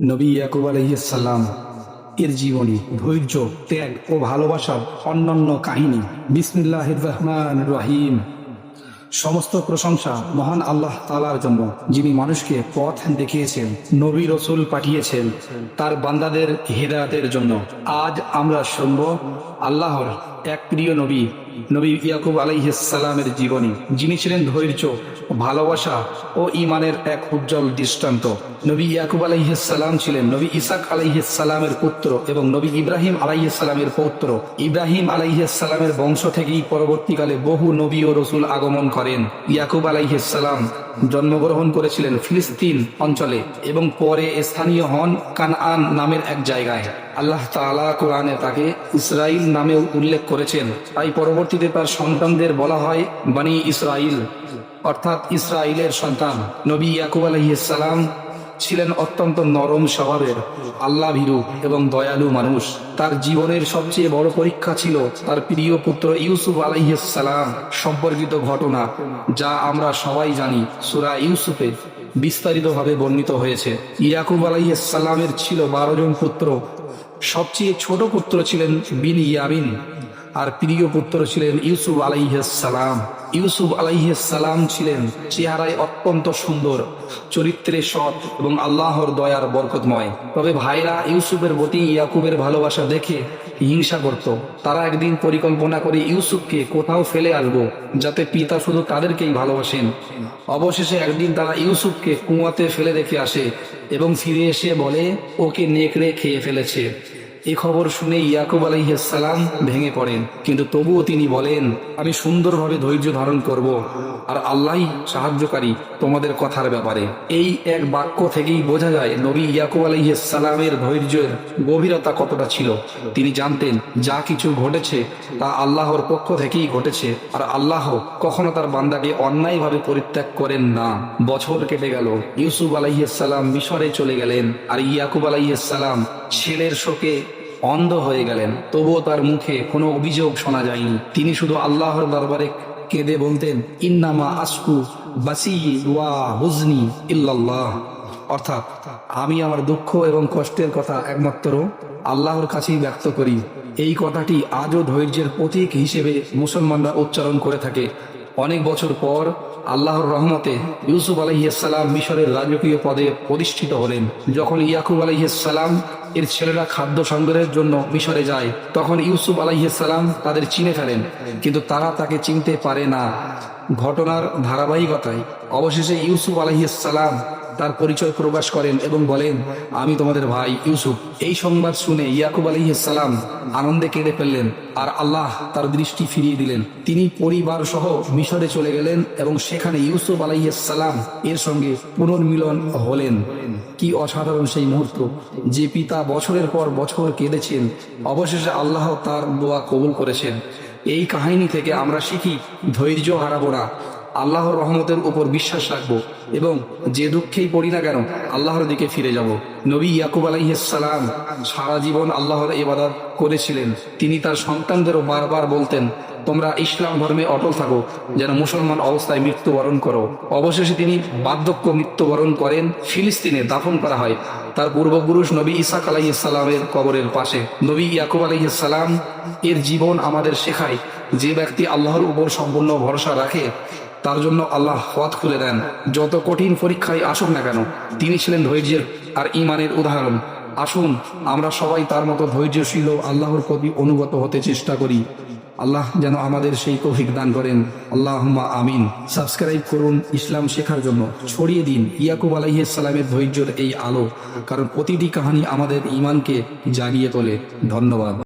নবী ইয়াকুব আলহিসাল্লাম এর জীবনী, ধৈর্য, ত্যাগ ও ভালোবাসার অন্যান্য কাহিনী। বিসমিল্লাহ রহমান রহিম। সমস্ত প্রশংসা মহান আল্লাহ তালার জন্য, যিনি মানুষকে পথ দেখিয়েছেন, নবী রসুল পাঠিয়েছেন, তার বান্দাদের হেদায়তের জন্য। আজ আমরা শুনব আল্লাহর এক প্রিয় নবী নবী ইয়াকুব আলাইহিসালামের জীবনী। যিনি ছিলেন ধৈর্য, ভালোবাসা ও ইমানের এক উজ্জ্বল দৃষ্টান্ত। নবী ইয়াকুব আলাইহিসালাম ছিলেন নবী ইসাক আলাইহিসালামের পুত্র এবং নবী ইব্রাহিম আলাইহিসালামের পৌত্র। ইব্রাহিম আলাইহিসালামের বংশ থেকেই পরবর্তীকালে বহু নবী ও রসুল আগমন করেন। ইয়াকুব আলাইহিসালাম জন্মগ্রহণ করেছিলেন ফিলিস্তিন অঞ্চলে এবং পরে স্থানীয় হন কানআন নামের এক জায়গায়। আল্লাহ তালা কোরআনে তাকে ইসরাইল নামেও উল্লেখ করেছেন। তাই পরবর্তীতে তার সন্তানদের বলা হয় বানি ইসরাইল অর্থাৎ ইসরায়েলের সন্তান। নবী ইয়াকুব আলাইহিসসালাম ছিলেন অত্যন্ত নরম স্বভাবের আল্লাহ ভীরু এবং দয়ালু মানুষ। তার জীবনের সবচেয়ে বড় পরীক্ষা ছিল তার প্রিয় পুত্র ইউসুফ আলাইহিসসালাম সম্পর্কিত ঘটনা, যা আমরা সবাই জানি। সুরা ইউসুফে বিস্তারিতভাবে বর্ণিত হয়েছে। ইয়াকুব আলাইহিসসালামের ছিল বারো জন পুত্র। সবচেয়ে ছোট পুত্র ছিলেন বিন ইয়ামিন। আর প্রিয় পুত্র ছিলেন ইউসুফ আলাইহাসালাম ইউসুফ আলাইহাসালাম ছিলেন চেহারায় অত্যন্ত সুন্দর, চরিত্রে সৎ এবং আল্লাহর দয়ার বরকতময়। তবে ভাইরা ইউসুফের প্রতি ইয়াকুবের ভালোবাসা দেখে হিংসা করত। তারা একদিন পরিকল্পনা করে ইউসুফকে কোথাও ফেলে আসব যাতে পিতা শুধু তাদেরকেই ভালোবাসেন। অবশেষে একদিন তারা ইউসুফকে কুয়াতে ফেলে রেখে আসে এবং ফিরে এসে বলে, ওকে নেকড়ে খেয়ে ফেলেছে। এ খবর শুনে ইয়াকুব আলাইসালাম ভেঙে পড়েন। কিন্তু তবুও তিনি বলেন, আমি সুন্দরভাবে ধৈর্য ধারণ করব আর আল্লাহ সাহায্যকারী তোমাদের কথার ব্যাপারে। এই এক বাক্য থেকেই বোঝা যায় নবী ইয়াকুব আলাইসালামের ধৈর্যের গভীরতা কতটা ছিল। তিনি জানতেন, যা কিছু ঘটেছে তা আল্লাহর পক্ষ থেকেই ঘটেছে আর আল্লাহ কখনো তার বান্দাকে অন্যায়ভাবে পরিত্যাগ করেন না। বছর কেটে গেল, ইউসুফ আলাইসালাম মিশরে চলে গেলেন আর ইয়াকুব আলাইসালাম ছেলের শোকে অন্ধ হয়ে গেলেন। তবুও তার মুখে কোনো অভিযোগ শোনা যায়নি। তিনি শুধু আল্লাহর দরবারে কেঁদে বলতেন, ইন্নামা আসকু বাসি ওয়া হুজনি ইল্লাল্লাহ। অর্থাৎ, আমি আমার দুঃখ এবং কষ্টের কথা একমাত্র আল্লাহর কাছেই ব্যক্ত করি। এই কথাটি আজও ধৈর্যের প্রতীক হিসেবে মুসলমানরা উচ্চারণ করে থাকে। অনেক বছর পর আল্লাহর রহমতে ইউসুফ আলহিসাল্লাম মিশরের রাজকীয় পদে প্রতিষ্ঠিত হলেন। যখন ইয়াকুব আলহিসাল্লাম এর ছেলেরা খাদ্য সংগ্রহের জন্য মিশরে যায়, তখন ইউসুফ আলহিসাল্লাম তাদের চিনে ফেলেন, কিন্তু তারা তাকে চিনতে পারে না। ঘটনার ধারাবাহিকতায় অবশেষে ইউসুফ আলাইসাল্লাম তার পরিচয় প্রকাশ করেন এবং বলেন, আমি তোমাদের ভাই ইউসুফ। এই সংবাদ শুনে ইয়াকুব আলাইসাল্লাম আনন্দে কেঁদে ফেললেন আর আল্লাহ তার দৃষ্টি ফিরিয়ে দিলেন। তিনি পরিবার সহ মিশরে চলে গেলেন এবং সেখানে ইউসুফ আলাইসাল্লাম এর সঙ্গে পুনর্মিলন হলেন। কি অসাধারণ সেই মুহূর্ত যে পিতা বছরের পর বছর কেঁদেছেন, অবশেষে আল্লাহ তার দোয়া কবুল করেছেন। এই কাহিনী থেকে আমরা শিখি, ধৈর্য হারাবো না। আল্লাহর রহমতের উপর বিশ্বাস রাখব এবং যে দুঃখেই পড়ি না কেন আল্লাহর দিকে ফিরে যাব। নবী ইয়াকুব আলাইসালাম সারা জীবন আল্লাহর এবাদত করেছিলেন। তিনি তার সন্তানদেরও বারবার বলতেন, তোমরা ইসলাম ধর্মে অটল থাকো, যেন মুসলমান অবস্থায় মৃত্যুবরণ করো। অবশেষে তিনি বার্ধক্য মৃত্যুবরণ করেন, ফিলিস্তিনে দাফন করা হয়। তার পূর্বপুরুষ নবী ইসাক আলাইসালামের কবরের পাশে। নবী ইয়াকুব আলাইসালাম এর জীবন আমাদের শেখায়, যে ব্যক্তি আল্লাহর উপর সম্পূর্ণ ভরসা রাখে তার জন্য আল্লাহ পথ খুলে দেন। যত কঠিন পরীক্ষায় আসুক না কেন, তিনি ছিলেন ধৈর্যের আর ইমানের উদাহরণ। আসুন, আমরা সবাই তার মতো ধৈর্যশীল আল্লাহর প্রতি অনুগত হতে চেষ্টা করি। আল্লাহ যেন আমাদের সেই তৌফিক দান করেন। আল্লাহ আমিন। সাবস্ক্রাইব করুন ইসলাম শেখার জন্য। ছড়িয়ে দিন ইয়াকুব আলাইসালামের ধৈর্যের এই আলো, কারণ প্রতিটি কাহানি আমাদের ইমানকে জাগিয়ে তোলে। ধন্যবাদ।